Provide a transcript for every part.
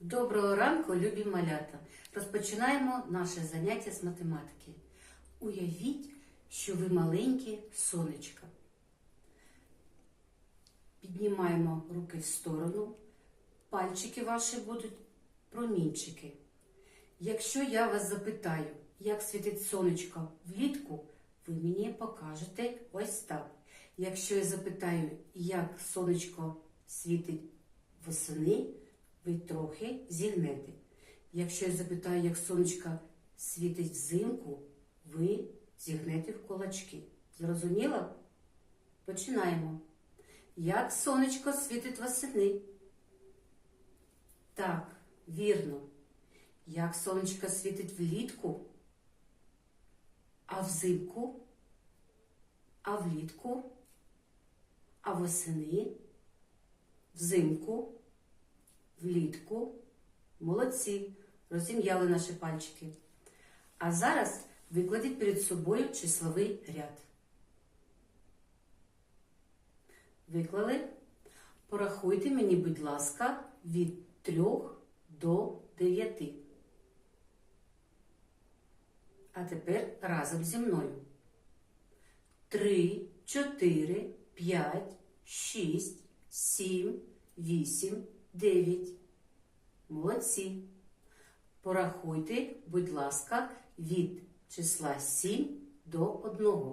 Доброго ранку, любі малята! Розпочинаємо наше заняття з математики. Уявіть, що ви маленькі сонечка. Піднімаємо руки в сторону, пальчики ваші будуть промінчики. Якщо я вас запитаю, як світить сонечко влітку, ви мені покажете ось так. Якщо я запитаю, як сонечко світить восени, ви трохи зігнете. Якщо я запитаю, як сонечко світить взимку, ви зігнете в кулачки. Зрозуміло? Починаємо. Як сонечко світить восени? Так, вірно. Як сонечко світить влітку? А взимку? А влітку? А восени? Взимку? Влітку? Молодці! Розім'яли наші пальчики. А зараз викладіть перед собою числовий ряд. Виклали? Порахуйте мені, будь ласка, від 3 до 9. А тепер разом зі мною. 3, 4, 5, 6, 7, 8, 9. Молодці. Порахуйте, будь ласка, від числа 7 до 1.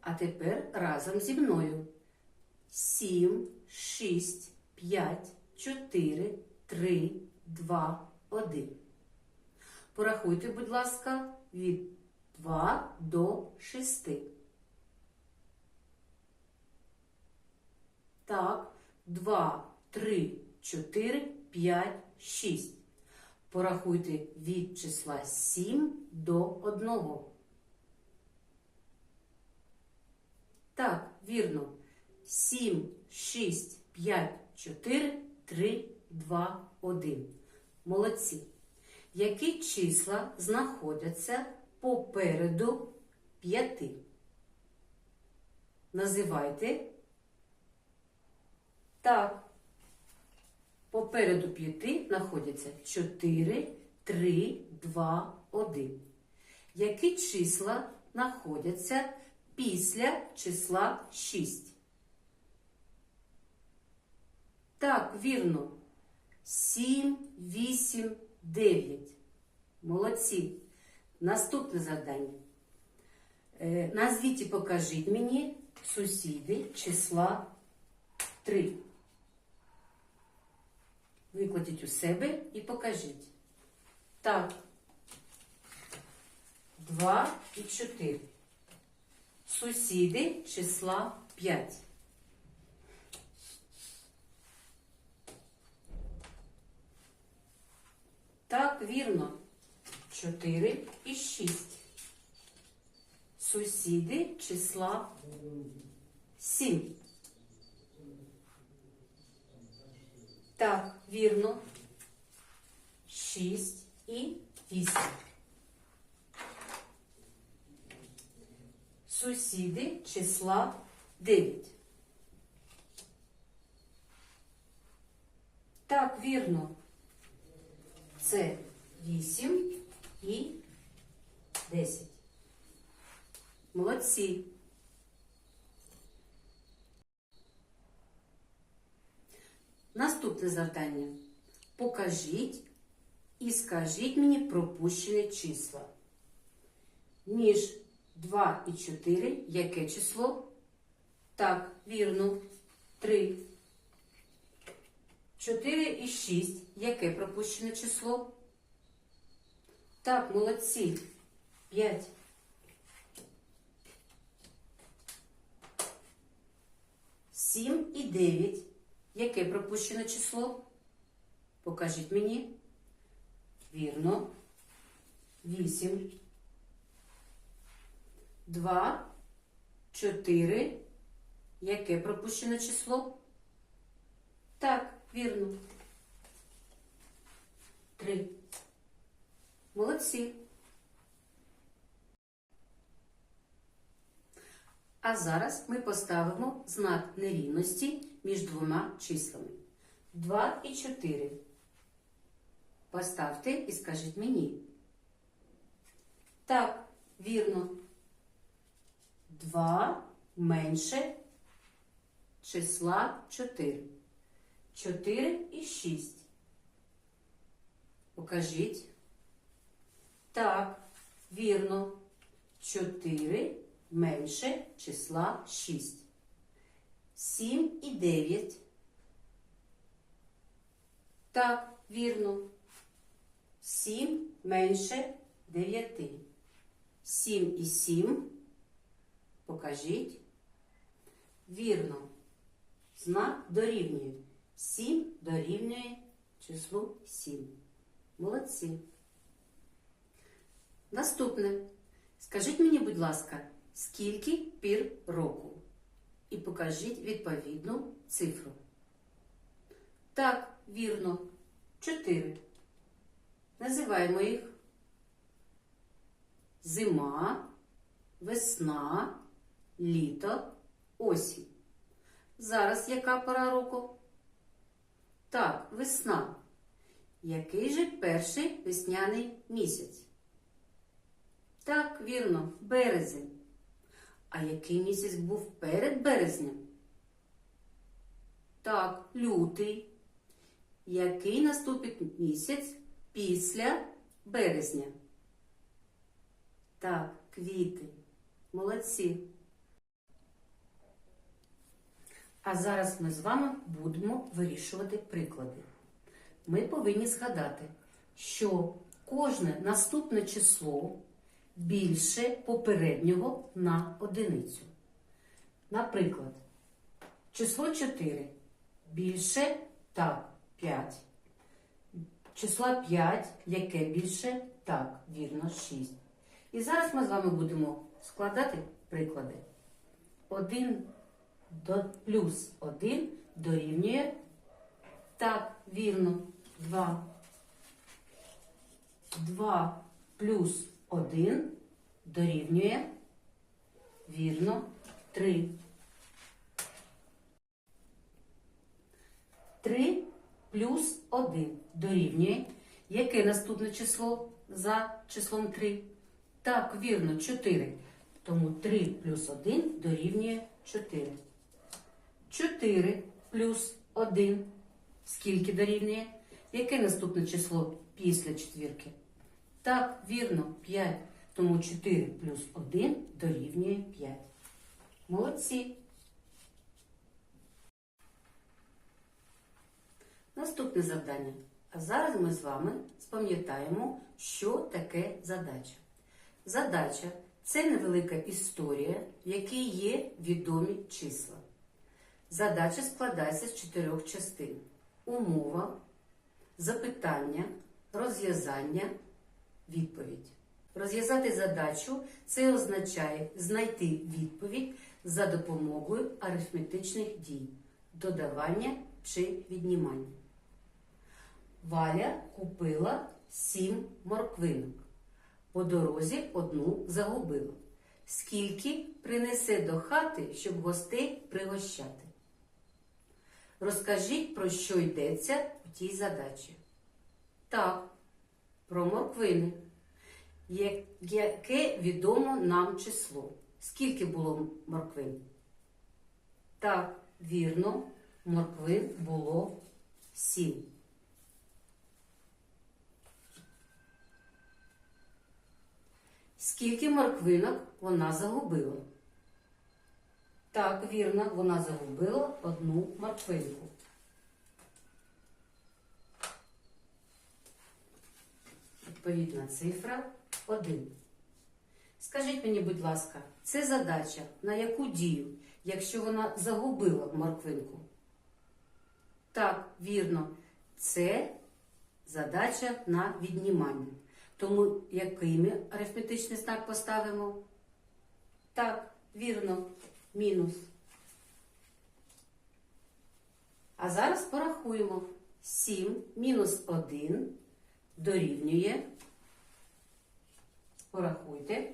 А тепер разом зі мною. 7, 6, 5, 4, 3, 2, 1. Порахуйте, будь ласка, від 2 до 6. Так, 2, 3, 4, 5, 6. Порахуйте від числа 7 до 1. Так, вірно. 7, 6, 5, 4, 3, 2, 1. Молодці. Які числа знаходяться попереду 5? Називайте. Так. Попереду 5 знаходяться 4, 3, 2, 1. Які числа знаходяться після числа 6? Так, вірно. 7, 8, 9. Молодці. Наступне завдання. Е, назвіть і покажіть мені сусіди числа 3. Викладіть у себе і покажіть. Так. 2 і 4. Сусіди числа 5. Так, вірно. 4 і 6. Сусіди числа 7. Так, вірно. 6 і 8. Сусіди числа 9. Так, вірно. Це 8 і 10. Молодці. Наступне завдання. Покажіть і скажіть мені пропущені числа. Між 2 і 4 яке число? Так, вірно. 3. 4 і 6. Яке пропущене число? Так, молодці. 5. Сім і 9. Яке пропущене число? Покажіть мені. Вірно. 8. 2, 4. Яке пропущене число? Так, вірно. 3. Молодці. А зараз ми поставимо знак нерівності між двома числами. 2 і 4. Поставте і скажіть мені. Так, вірно. 2 менше числа 4. 4 і 6. Покажіть. Так, вірно. 4 менше числа 6. 7 і 9. Так, вірно. 7 менше 9. 7 і 7. Покажіть. Вірно. Знак дорівнює. 7 дорівнює числу 7. Молодці. Наступне. Скажіть мені, будь ласка, скільки пір року? І покажіть відповідну цифру. Так, вірно. Чотири. Називаємо їх зима, весна, літо, осінь. Зараз яка пора року? Так, весна. Який же перший весняний місяць? Так, вірно, березень. А який місяць був перед березнем? Так, лютий. Який наступить місяць після березня? Так, квітень. Молодці. А зараз ми з вами будемо вирішувати приклади. Ми повинні згадати, що кожне наступне число більше попереднього на одиницю. Наприклад, число 4 більше так 5. Числа 5, яке більше так, вірно, 6. І зараз ми з вами будемо складати приклади. 1 до плюс 1 дорівнює так, вірно, 2. 2 плюс 1 дорівнює вірно 3. 3 плюс 1 дорівнює. Яке наступне число за числом 3? Так, вірно, 4. Тому 3 плюс 1 дорівнює 4. 4 плюс 1. Скільки дорівнює? Яке наступне число після четвірки? Так, вірно, 5. Тому 4 плюс 1 дорівнює 5. Молодці. Наступне завдання. А зараз ми з вами спам'ятаємо, що таке задача. Задача це невелика історія, в якій є відомі числа. Задача складається з чотирьох частин: умова, запитання, розв'язання, відповідь. Розв'язати задачу це означає знайти відповідь за допомогою арифметичних дій, додавання чи віднімання. Валя купила сім морквинок. По дорозі одну загубила. Скільки принесе до хати, щоб гостей пригощати? Розкажіть, про що йдеться у тій задачі. Так, про морквини. Яке відомо нам число? Скільки було морквин? Так, вірно, морквин було сім. Скільки морквинок вона загубила? Так, вірно, вона загубила одну морквинку. Відповідна цифра 1. Скажіть мені, будь ласка, це задача на яку дію, якщо вона загубила морквинку? Так, вірно, це задача на віднімання. Тому який ми арифметичний знак поставимо? Так, вірно, мінус. А зараз порахуємо. 7 мінус 1 дорівнює. Порахуйте.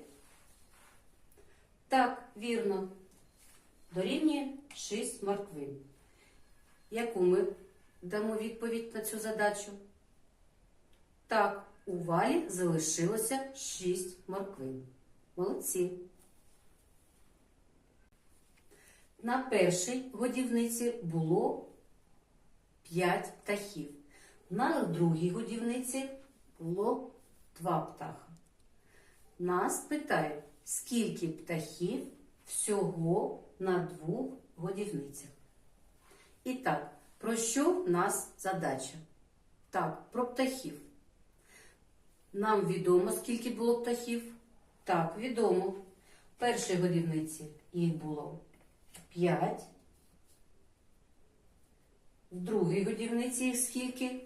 Так, вірно. дорівнює 6 морквин. Яку ми дамо відповідь на цю задачу? Так, у валі залишилося 6 морквин. Молодці. На першій годівниці було 5 птахів. На другій годівниці було 2 птаха. Нас питають, скільки птахів всього на двох годівницях. І так, про що в нас задача? Так, про птахів. Нам відомо, скільки було птахів? Так, відомо. В першій годівниці їх було 5. В другій годівниці їх скільки?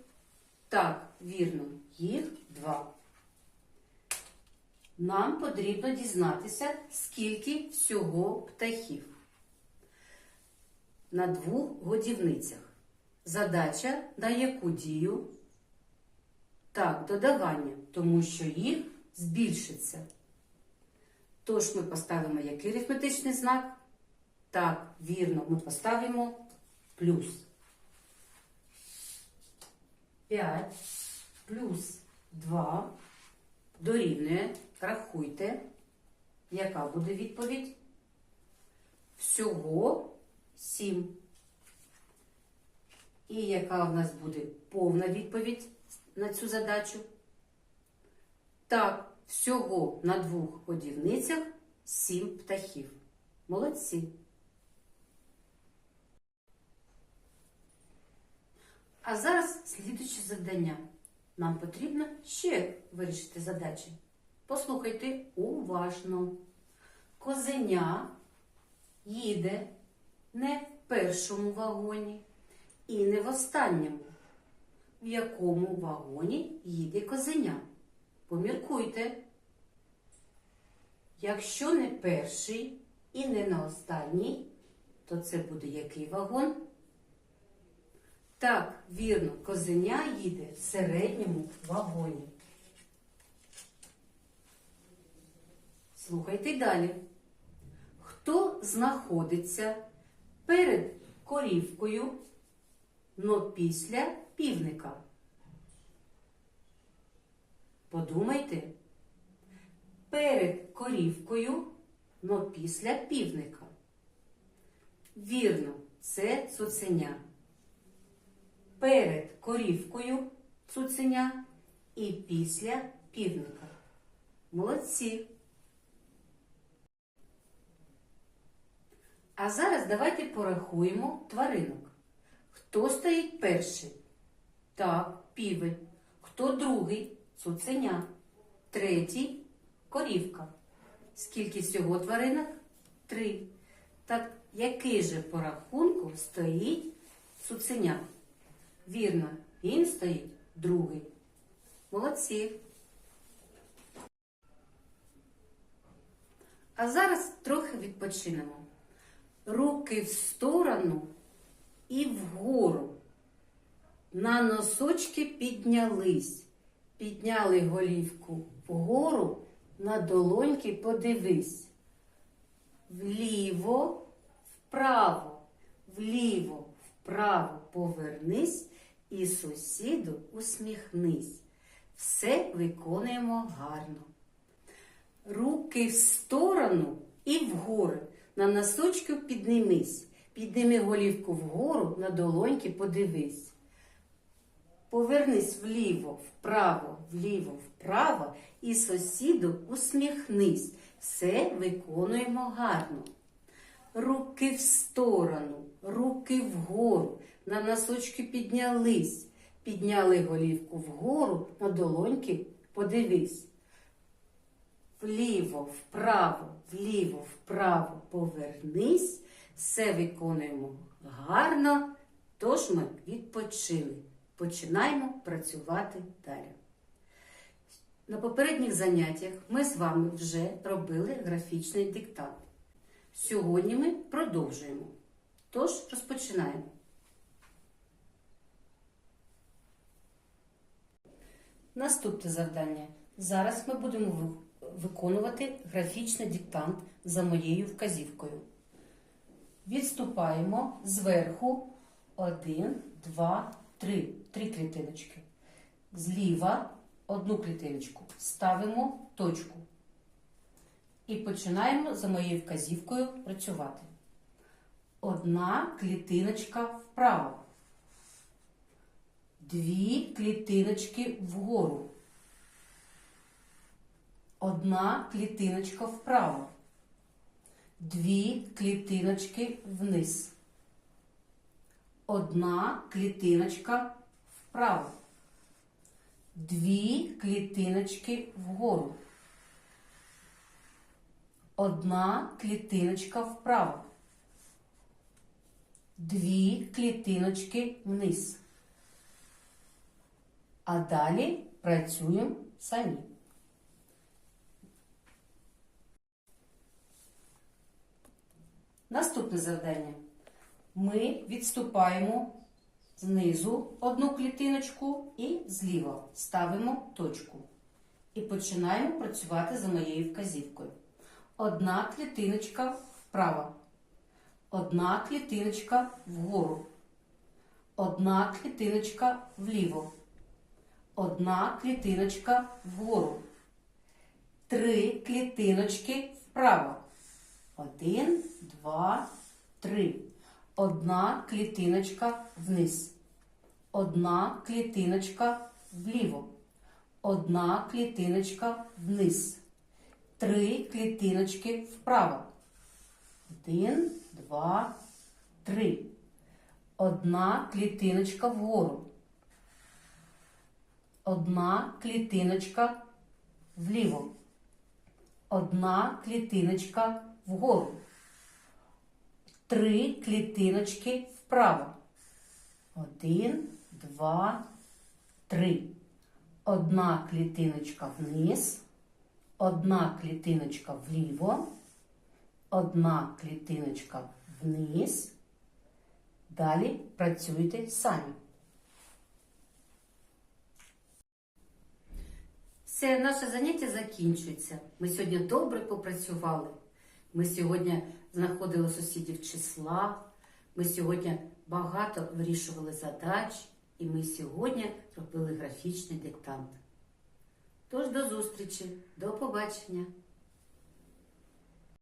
Так, вірно, їх 2. Нам потрібно дізнатися, скільки всього птахів. На двох годівницях. Задача на яку дію? Так, додавання, тому що їх збільшиться. Тож ми поставимо який арифметичний знак? Так, вірно, ми поставимо плюс. 5 плюс 2 дорівнює, рахуйте, яка буде відповідь? Всього 7. І яка в нас буде повна відповідь на цю задачу? Так, всього на двох годівницях 7 птахів. Молодці. А зараз слідуюче завдання. Нам потрібно ще вирішити задачі. Послухайте уважно. Козеня їде не в першому вагоні і не в останньому. В якому вагоні їде козеня? Поміркуйте. Якщо не перший і не на останній, то це буде який вагон? Так, вірно, козеня їде в середньому вагоні. Слухайте далі. Хто знаходиться перед корівкою, но після півника? Подумайте. Перед корівкою, но після півника. Вірно, це цуценя перед корівкою цуценя і після півника. Молодці. А зараз давайте порахуємо тваринок. Хто стоїть перший? Так, півень. Хто другий? Цуценя. Третій корівка. Скільки всього тваринок? Три. Так який же по рахунку стоїть цуценя? Вірно, він стоїть другий. Молодці. А зараз трохи відпочинемо. Руки в сторону і вгору. На носочки піднялись. Підняли голівку вгору, на долоньки подивись. Вліво, вправо, вліво, вправо повернись і сусіду усміхнись. Все виконуємо гарно. Руки в сторону і вгору. На носочки піднімись. Підніми голівку вгору, на долоньки подивись. Повернись вліво, вправо, вліво, вправо і сусіду усміхнись. Все виконуємо гарно. Руки в сторону, руки вгору, на носочки піднялись, підняли голівку вгору, на долоньки подивись. Вліво, вправо, вліво, вправо повернись. Все виконуємо гарно, тож ми відпочили. Починаємо працювати далі. На попередніх заняттях ми з вами вже робили графічний диктант. Сьогодні ми продовжуємо. Тож розпочинаємо. Наступне завдання. Зараз ми будемо виконувати графічний диктант за моєю вказівкою. Відступаємо зверху 1, 2, 3. Три клітиночки. Зліва одну клітиночку. Ставимо точку. І починаємо за моєю вказівкою працювати. Одна клітиночка вправо. Дві клітиночки вгору. Одна клітиночка вправо. Дві клітиночки вниз. Одна клітиночка вправо. Дві клітиночки вгору. Одна клітиночка вправо. Дві клітиночки вниз. А далі працюємо самі. Наступне завдання. Ми відступаємо знизу одну клітиночку і зліва ставимо точку. І починаємо працювати за моєю вказівкою. Одна клітиночка вправо. Одна клітиночка вгору. Одна клітиночка вліво. Одна клітиночка вгору. Три клітиночки вправо. Один, два, три. Одна клітиночка вниз. Одна клітиночка вліво. Одна клітиночка вниз. Три клітиночки вправо. Один, два, три. Одна клітиночка вгору. Одна клітиночка вліво. Одна клітиночка вгору. Три клітиночки вправо. Один, два, три. Одна клітиночка вниз. Одна клітиночка вліво. Одна клітиночка вниз. Далі працюйте самі. Все, наше заняття закінчується. Ми сьогодні добре попрацювали. Ми сьогодні знаходили сусідів числа. Ми сьогодні багато вирішували задач, і ми сьогодні робили графічний диктант. Тож до зустрічі, до побачення!